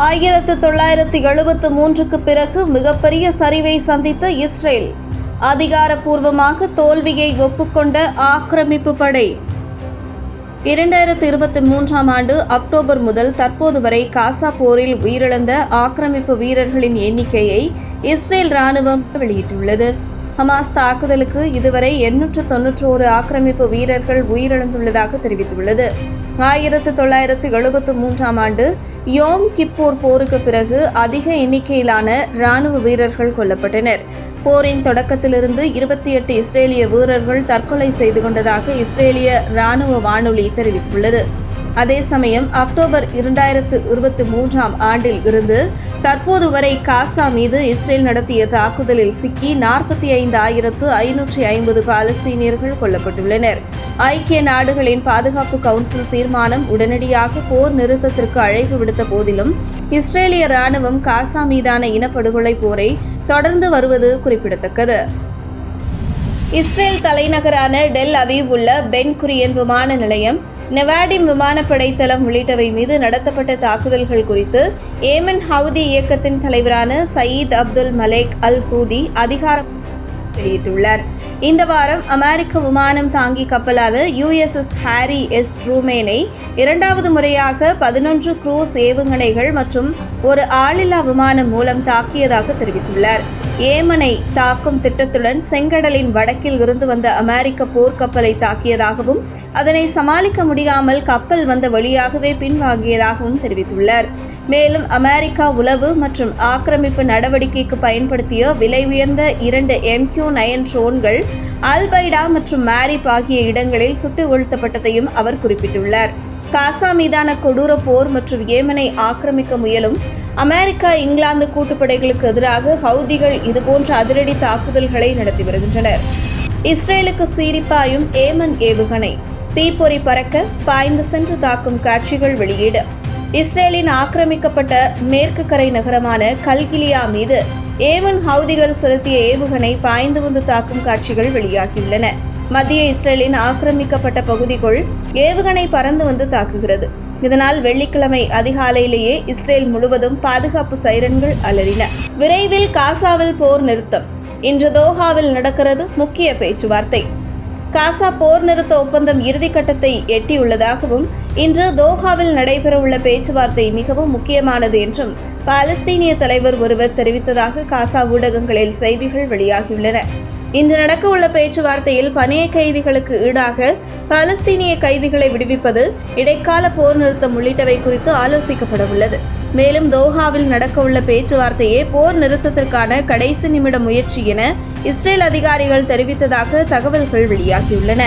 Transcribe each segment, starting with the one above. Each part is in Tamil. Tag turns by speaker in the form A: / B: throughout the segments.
A: ஆயிரத்து தொள்ளாயிரத்து எழுபத்து மூன்றுக்கு பிறகு மிகப்பெரிய சரிவை சந்தித்த இஸ்ரேல் அதிகாரப்பூர்வமாக தோல்வியை ஒப்புக்கொண்ட ஆக்கிரமிப்பு படை. இரண்டாயிரத்து இருபத்தி மூன்றாம் ஆண்டு அக்டோபர் முதல் தற்போது வரை காசா போரில் உயிரிழந்த ஆக்கிரமிப்பு வீரர்களின் எண்ணிக்கையை இஸ்ரேல் ராணுவம் வெளியிட்டுள்ளது. ஹமாஸ் தாக்குதலுக்கு இதுவரை எண்ணூற்று தொன்னூற்றோரு ஆக்கிரமிப்பு வீரர்கள் உயிரிழந்துள்ளதாக தெரிவித்துள்ளது. ஆயிரத்து தொள்ளாயிரத்து எழுபத்து மூன்றாம் ஆண்டு யோம் கிப்பூர் போருக்கு பிறகு அதிக எண்ணிக்கையிலான ராணுவ வீரர்கள் கொல்லப்பட்டனர். போரின் தொடக்கத்திலிருந்து இருபத்தி எட்டு இஸ்ரேலிய வீரர்கள் தற்கொலை செய்து கொண்டதாக இஸ்ரேலிய ராணுவ வானொலி தெரிவித்துள்ளது. அதே சமயம் அக்டோபர் இரண்டாயிரத்து இருபத்தி மூன்றாம் ஆண்டில் இருந்து தற்போது வரை காசா மீது இஸ்ரேல் நடத்திய தாக்குதலில் சிக்கி நாற்பத்தி ஐந்து ஆயிரத்து ஐநூற்றி ஐம்பது பாலஸ்தீனியர்கள் கொல்லப்பட்டுள்ளனர். ஐக்கிய நாடுகளின் பாதுகாப்பு கவுன்சில் தீர்மானம் உடனடியாக போர் நிறுத்தத்திற்கு அழைப்பு விடுத்த போதிலும் இஸ்ரேலிய ராணுவம் காசா மீதான இனப்படுகொலை போரை தொடர்ந்து வருவது குறிப்பிடத்தக்கது. இஸ்ரேல் தலைநகரான டெல் அவீவ் உள்ள பென் குரியன் விமான நிலையம் நெவாடிம் விமானப்படை தளம் உள்ளிட்டவை மீது நடத்தப்பட்ட தாக்குதல்கள் குறித்து ஏமன் ஹவுதி இயக்கத்தின் தலைவரான Sayed Abdul Malik al Houthi அதிகாரம் வெளியிட்டுள்ளார். இந்த வாரம் அமெரிக்க விமானம் தாங்கி கப்பலான யுஎஸ்எஸ் ஹாரி எஸ் ட்ரூமேனை இரண்டாவது முறையாக பதினொன்று குரூஸ் ஏவுகணைகள் மற்றும் ஒரு ஆளில்லா விமானம் மூலம் தாக்கியதாக தெரிவித்துள்ளார். ஏமனை தாக்கும் திட்டத்துடன் செங்கடலின் வடக்கில் இருந்து வந்த அமெரிக்க போர்க்கப்பலை தாக்கியதாகவும் அதனை சமாளிக்க முடியாமல் கப்பல் வந்த வழியாகவே பின்வாங்கியதாகவும் தெரிவித்துள்ளார். மேலும் அமெரிக்கா உளவு மற்றும் ஆக்கிரமிப்பு நடவடிக்கைக்கு பயன்படுத்திய விலை உயர்ந்த இரண்டு எம்கியூ நயன் ட்ரோன்கள் அல்பைடா மற்றும் மேரிப் ஆகிய இடங்களில் சுட்டு வீழ்த்தப்பட்டதையும் அவர் குறிப்பிட்டுள்ளார். காசா மீதான கொடூர போர் மற்றும் ஏமனை ஆக்கிரமிக்க முயலும் அமெரிக்கா இங்கிலாந்து கூட்டுப்படைகளுக்கு எதிராக ஹவுதிகள் இதுபோன்ற அதிரடி தாக்குதல்களை நடத்தி வருகின்றனர். இஸ்ரேலுக்கு சீரிப்பாயும் ஏமன் ஏவுகணை. தீப்பொறி பறக்க பாய்ந்து சென்று தாக்கும் காட்சிகள் வெளியீடு. இஸ்ரேலின் ஆக்கிரமிக்கப்பட்ட மேற்கு கரை நகரமான கல்கிலியா மீது ஏமன் ஹவுதிகள் செலுத்திய ஏவுகணை பாய்ந்து வந்து தாக்கும் காட்சிகள் வெளியாகியுள்ளன. மத்திய இஸ்ரேலின் ஆக்கிரமிக்கப்பட்ட பகுதிக்குள் ஏவுகணை பறந்து வந்து தாக்குகிறது. இதனால் வெள்ளிக்கிழமை அதிகாலையிலேயே இஸ்ரேல் முழுவதும் பாதுகாப்பு சைரன்கள் அலறின. விரைவில் காசாவில் போர் நிறுத்தம். இன்று தோஹாவில் நடக்கிறது முக்கிய பேச்சுவார்த்தை. காசா போர் நிறுத்த ஒப்பந்தம் இறுதிக்கட்டத்தை எட்டியுள்ளதாகவும் இன்று தோஹாவில் நடைபெறவுள்ள பேச்சுவார்த்தை மிகவும் முக்கியமானது என்றும் பாலஸ்தீனிய தலைவர் ஒருவர் தெரிவித்ததாக காசா ஊடகங்களில் செய்திகள் வெளியாகியுள்ளன. இன்று நடக்கவுள்ள பேச்சுவார்த்தையில் பணைய கைதிகளுக்கு ஈடாக பாலஸ்தீனிய கைதிகளை விடுவிப்பது இடைக்கால போர் நிறுத்தம் உள்ளிட்டவை குறித்து ஆலோசிக்கப்பட உள்ளது மேலும் தோஹாவில் நடக்கவுள்ள பேச்சுவார்த்தையே போர் நிறுத்தத்திற்கான கடைசி நிமிட முயற்சி என இஸ்ரேல் அதிகாரிகள் தெரிவித்ததாக தகவல்கள் வெளியாகியுள்ளன.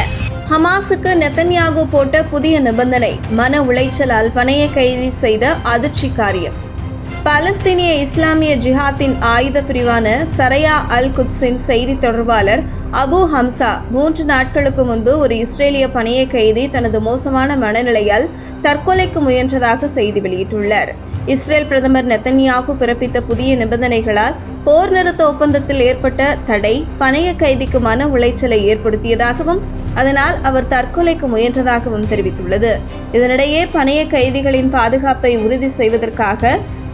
A: ஹமாஸுக்கு நெத்தன்யாகு போட்ட புதிய நிபந்தனை மன உளைச்சலால் பணைய கைது செய்த அதிர்ச்சி காரியம். பாலஸ்தீனிய இஸ்லாமிய ஜிஹாத்தின் ஆயுத பிரிவான சரையா அல் குத்ஸின் செய்தி தொடர்பாளர் அபு ஹம்சா மூன்று நாட்களுக்கு முன்பு ஒரு இஸ்ரேலிய பணிய கைதி தனது மோசமான மனநிலையால் தற்கொலைக்கு முயன்றதாக செய்தி வெளியிட்டுள்ளார். இஸ்ரேல் பிரதமர் நெத்தன்யாகு பிறப்பித்த புதிய நிபந்தனைகளால் போர் நிறுத்த ஒப்பந்தத்தில் ஏற்பட்ட தடை பணைய கைதிக்கு மன உளைச்சலை ஏற்படுத்தியதாகவும் அதனால் அவர் தற்கொலைக்கு முயன்றதாகவும் தெரிவித்துள்ளது. இதனிடையே பணைய கைதிகளின் பாதுகாப்பை உறுதி செய்வதற்காக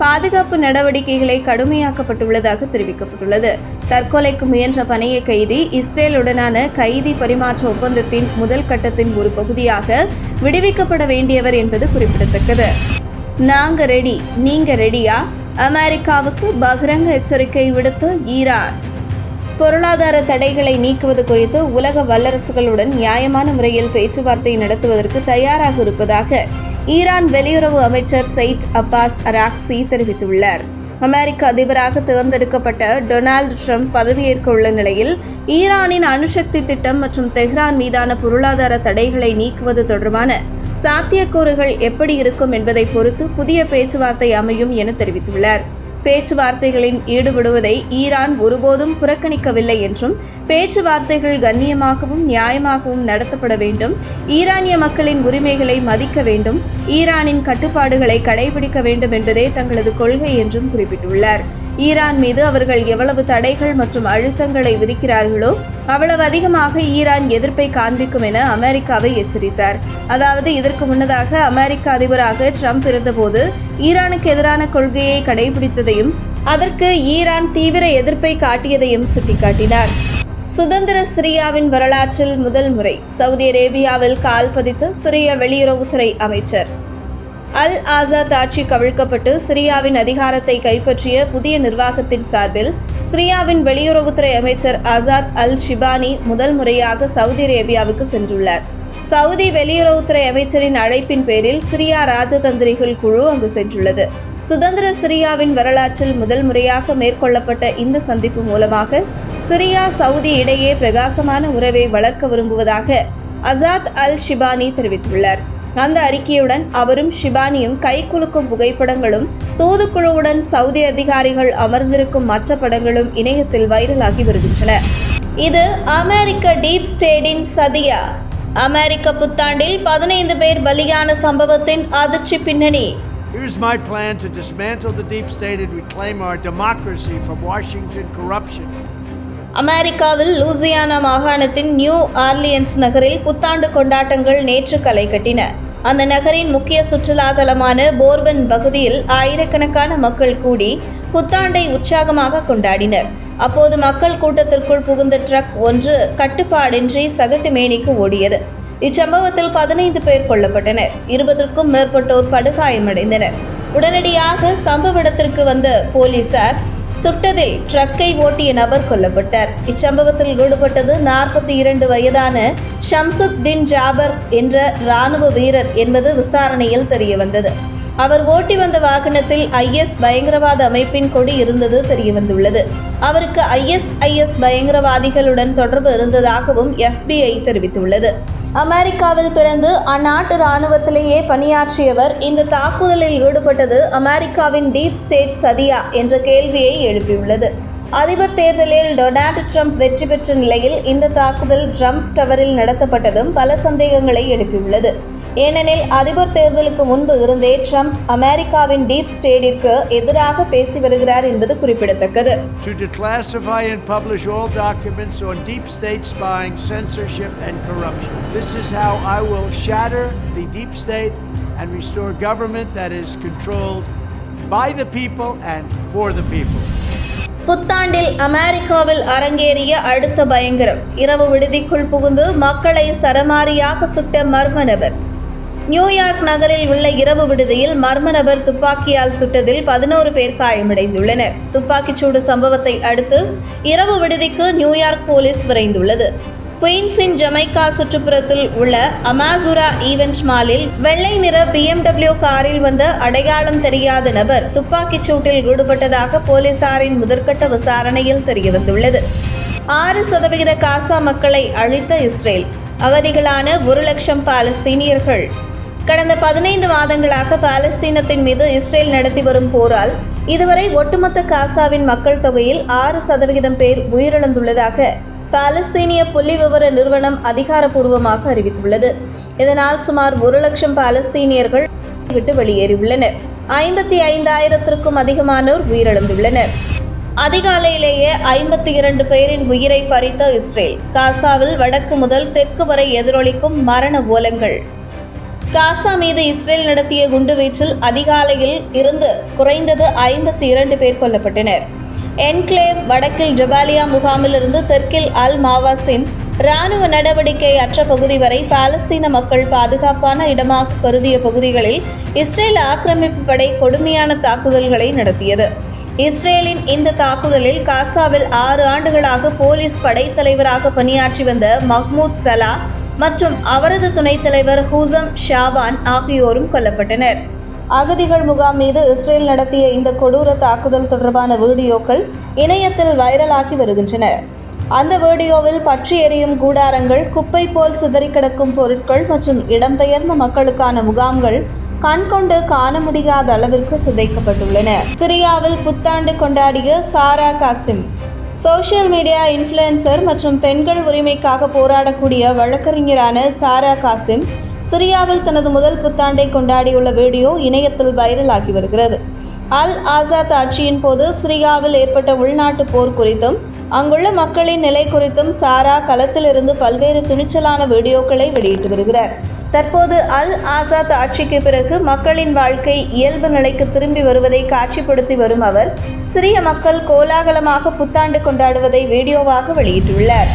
A: பாதுகாப்பு நடவடிக்கைகளை கடுமையாக்கப்பட்டுள்ளதாக தெரிவிக்கப்பட்டுள்ளது. தற்கொலைக்கு முயன்ற பணைய கைதி இஸ்ரேலுடனான கைதி பரிமாற்ற ஒப்பந்தத்தின் முதல் கட்டத்தின் ஒரு பகுதியாக விடுவிக்கப்பட வேண்டியவர் என்பது குறிப்பிடத்தக்கது. நாங்க ரெடி நீங்க ரெடியா? அமெரிக்காவுக்கு பகிரங்க எச்சரிக்கை விடுத்த ஈரான். பொருளாதார தடைகளை நீக்குவது குறித்து உலக வல்லரசுகளுடன் நியாயமான முறையில் பேச்சுவார்த்தை நடத்துவதற்கு தயாராக இருப்பதாக ஈரான் வெளியுறவு அமைச்சர் செயிட் அப்பாஸ் அராக்சி தெரிவித்துள்ளார். அமெரிக்க அதிபராக தேர்ந்தெடுக்கப்பட்ட டொனால்டு ட்ரம்ப் பதவியேற்க உள்ள நிலையில் ஈரானின் அணுசக்தி திட்டம் மற்றும் தெஹ்ரான் மீதான பொருளாதார தடைகளை நீக்குவது தொடர்பான சாத்தியக்கூறுகள் எப்படி இருக்கும் என்பதை பொறுத்து புதிய பேச்சுவார்த்தை அமையும் என தெரிவித்துள்ளார். பேச்சுவார்த்தைகளில் ஈடுபடுவதை ஈரான் ஒருபோதும் புறக்கணிக்கவில்லை என்றும் பேச்சுவார்த்தைகள் கண்ணியமாகவும் நியாயமாகவும் நடத்தப்பட வேண்டும் ஈரானிய மக்களின் உரிமைகளை மதிக்க வேண்டும் ஈரானின் கட்டுப்பாடுகளை கடைபிடிக்க வேண்டும் என்பதே தங்களது கொள்கை என்றும் குறிப்பிட்டுள்ளார். ஈரான் மீது அவர்கள் எவ்வளவு தடைகள் மற்றும் அழுத்தங்களை விதிக்கிறார்களோ அவ்வளவு அதிகமாக ஈரான் எதிர்ப்பை காண்பிக்கும் என அமெரிக்காவை எச்சரித்தார். அதாவது இதற்கு முன்னதாக அமெரிக்க அதிபராக ட்ரம்ப் இருந்தபோது ஈரானுக்கு எதிரான கொள்கையை கடைபிடித்ததையும் அதற்கு ஈரான் தீவிர எதிர்ப்பை காட்டியதையும் சுட்டிக்காட்டினார். சுதந்திர சிரியாவின் வரலாற்றில் முதல் முறை சவுதி அரேபியாவில் கால் பதித்து சிரிய வெளியுறவுத்துறை அமைச்சர். அல் ஆசாத் ஆட்சி கவிழ்க்கப்பட்டு சிரியாவின் அதிகாரத்தை கைப்பற்றிய புதிய நிர்வாகத்தின் சார்பில் சிரியாவின் வெளியுறவுத்துறை அமைச்சர் ஆசாத் அல் ஷிபானி முதல் முறையாக சவுதி அரேபியாவுக்கு சென்றுள்ளார். சவுதி வெளியுறவுத்துறை அமைச்சரின் அழைப்பின் பேரில் சிரியா ராஜதந்திரிகள் குழு அங்கு சென்றுள்ளது. சுதந்திர சிரியாவின் வரலாற்றில் முதல் முறையாக மேற்கொள்ளப்பட்ட இந்த சந்திப்பு மூலமாக சிரியா சவுதி இடையே பிரகாசமான உறவை வளர்க்க விரும்புவதாக அசாத் அல் ஷிபானி தெரிவித்துள்ளார். அந்த அறிக்கையுடன் அவரும் ஷிபானியும் கைகுலுக்கும் புகைப்படங்களும் தூதுக்குழுவுடன் சவுதி அதிகாரிகள் அமர்ந்திருக்கும் மற்ற படங்களும் இணையத்தில் வைரலாகி வருகின்றன. இது அமெரிக்க டீப் ஸ்டேடின் சதியா. அமெரிக்க புத்தாண்டில் பதினைந்து பேர் பலியான சம்பவத்தின் அதிர்ச்சி பின்னணி.
B: Here's my plan to dismantle the deep state and reclaim our democracy from Washington corruption.
A: அமெரிக்காவில் லூசியானா மாகாணத்தின் நியூ ஆர்லியன்ஸ் நகரில் புத்தாண்டு கொண்டாட்டங்கள் நேற்று களை கட்டின. அந்த நகரின் முக்கிய சுற்றுலா தலமான போர்பன் பகுதியில் ஆயிரக்கணக்கான மக்கள் கூடி புத்தாண்டை உற்சாகமாக கொண்டாடினர். அப்போது மக்கள் கூட்டத்திற்குள் புகுந்த ட்ரக் ஒன்று கட்டுப்பாடின்றி சகட்டு மேனிக்கு ஓடியது. இச்சம்பவத்தில் பதினைந்து பேர் கொல்லப்பட்டனர். இருபதற்கும் மேற்பட்டோர் படுகாயமடைந்தனர். உடனடியாக சம்பவ இடத்திற்கு வந்த போலீசார் சுட்டதில் ட்ரக்கை ஓட்டிய நபர் கொல்லப்பட்டார். இச்சம்பவத்தில் ஈடுபட்டது நாற்பத்தி இரண்டு வயதான ஷம்சுத் பின் ஜாபர் என்ற இராணுவ வீரர் என்பது விசாரணையில் தெரியவந்தது. அவர் ஓட்டி வந்த வாகனத்தில் ஐஎஸ் பயங்கரவாத அமைப்பின் கொடி இருந்தது தெரியவந்துள்ளது. அவருக்கு ஐஎஸ்ஐஎஸ் பயங்கரவாதிகளுடன் தொடர்பு இருந்ததாகவும் எஃபிஐ தெரிவித்துள்ளது. அமெரிக்காவில் பிறந்து அந்நாட்டு இராணுவத்திலேயே பணியாற்றியவர் இந்த தாக்குதலில் ஈடுபட்டது அமெரிக்காவின் டீப் ஸ்டேட் சதியா என்ற கேள்வியை எழுப்பியுள்ளது. அதிபர் தேர்தலில் டொனால்டு ட்ரம்ப் வெற்றி பெற்ற நிலையில் இந்த தாக்குதல் ட்ரம்ப் டவரில் நடத்தப்பட்டதும் பல சந்தேகங்களை எழுப்பியுள்ளது. ஏனெனில் அதிபர் தேர்தலுக்கு முன்பு இருந்தே ட்ரம்ப் அமெரிக்காவின் டீப் ஸ்டேட்டிற்கு எதிராக பேசி வருகிறார் என்பது குறிப்பிடத்தக்கது
B: To declassify and publish all documents on deep state spying, censorship, and corruption. This is how I will shatter the deep state and restore government that is controlled by the people and for the people.
A: புத்தாண்டில் அமெரிக்காவில் அரங்கேறிய அடுத்த பயங்கரம் இரவு விடுதிக்குள் புகுந்து மக்களை சரமாரியாக சுட்ட மர்ம நபர் நியூயார்க் நகரில் உள்ள இரவு விடுதியில் மர்ம நபர் துப்பாக்கியால் சுட்டதில் பதினோரு பேர் காயமடைந்துள்ளனர். துப்பாக்கிச்சூடு சம்பவத்தை அடுத்து இரவு விடுதிக்கு நியூயார்க் போலீஸ் விரைந்துள்ளது. குயின்ஸின் ஜமைக்கா சுற்றுப்புறத்தில் உள்ள அமாசுரா ஈவென்ட் மாலில் வெள்ளை நிற பிஎம்டபிள்யூ காரில் வந்த அடையாளம் தெரியாத நபர் துப்பாக்கிச் சூட்டில் ஈடுபட்டதாக போலீசாரின் முதற்கட்ட விசாரணையில் தெரியவந்துள்ளது. ஆறு சதவிகித காசா மக்களை அழித்த இஸ்ரேல். அவதிகளான ஒரு லட்சம் பாலஸ்தீனியர்கள். கடந்த பதினைந்து மாதங்களாக பாலஸ்தீனத்தின் மீது இஸ்ரேல் நடத்தி வரும் போரால் இதுவரை ஒட்டுமொத்த காசாவின் மக்கள் தொகையில் ஆறு சதவிகிதம் பேர் உயிரிழந்துள்ளதாக பாலஸ்தீனிய புள்ளி விவர நிறுவனம் அதிகாரப்பூர்வமாக அறிவித்துள்ளது. இதனால் சுமார் ஒரு லட்சம் பாலஸ்தீனியர்கள் விட்டு வெளியேறியுள்ளனர். ஐம்பத்தி ஐந்தாயிரத்திற்கும் அதிகமானோர் உயிரிழந்துள்ளனர். அதிகாலையிலேயே ஐம்பத்தி இரண்டு பேரின் உயிரை பறித்த இஸ்ரேல் காசாவில் வடக்கு முதல் தெற்கு வரை எதிரொலிக்கும் மரண ஓலங்கள் காசா மீது இஸ்ரேல் நடத்திய குண்டுவீச்சில் அதிகாலையில் இருந்து குறைந்தது ஐம்பத்தி இரண்டு பேர் கொல்லப்பட்டனர். என்க்ளேவ் வடக்கில் ஜபாலியா முகாமிலிருந்து தெற்கில் அல் மாவாசின் இராணுவ நடவடிக்கை அற்ற பகுதி வரை பாலஸ்தீன மக்கள் பாதுகாப்பான இடமாக கருதிய பகுதிகளில் இஸ்ரேல் ஆக்கிரமிப்பு படை கொடுமையான தாக்குதல்களை நடத்தியது. இஸ்ரேலின் இந்த தாக்குதலில் காசாவில் ஆறு ஆண்டுகளாக போலீஸ் படைத்தலைவராக பணியாற்றி வந்த மஹ்மூத் சலா மற்றும் அவரது துணைத் தலைவர் ஹூசம் ஷாவான் ஆகியோரும் கொல்லப்பட்டனர். அகதிகள் முகாம் மீது இஸ்ரேல் நடத்திய இந்த கொடூர தாக்குதல் தொடர்பான வீடியோக்கள் இணையத்தில் வைரலாகி வருகின்றன. அந்த வீடியோவில் பற்றி எரியும் கூடாரங்கள் குப்பை போல் சிதறி கிடக்கும் பொருட்கள் மற்றும் இடம்பெயர்ந்த மக்களுக்கான முகாம்கள் கண்கொண்டு காண முடியாத அளவிற்கு சிதைக்கப்பட்டுள்ளன. சிரியாவில் புத்தாண்டு கொண்டாடிய Sara Kasim social media influencer மற்றும் பெண்கள் உரிமைக்காக போராடக்கூடிய வழக்கறிஞரான சாரா காசிம் சிரியாவில் தனது முதல் புத்தாண்டை கொண்டாடியுள்ள வீடியோ இணையத்தில் வைரலாகி வருகிறது. அல் ஆசாத் ஆட்சியின் போது சிரியாவில் ஏற்பட்ட உள்நாட்டு போர் குறித்தும் அங்குள்ள மக்களின் நிலை குறித்தும் சாரா களத்திலிருந்து பல்வேறு துணிச்சலான வீடியோக்களை வெளியிட்டு வருகிறார். தற்போது அல் ஆசாத் ஆட்சிக்கு பிறகு மக்களின் வாழ்க்கை இயல்பு நிலைக்கு திரும்பி வருவதை காட்சிப்படுத்தி வரும் அவர் சிறிய மக்கள் கோலாகலமாக புத்தாண்டு கொண்டாடுவதை வீடியோவாக வெளியிட்டுள்ளார்.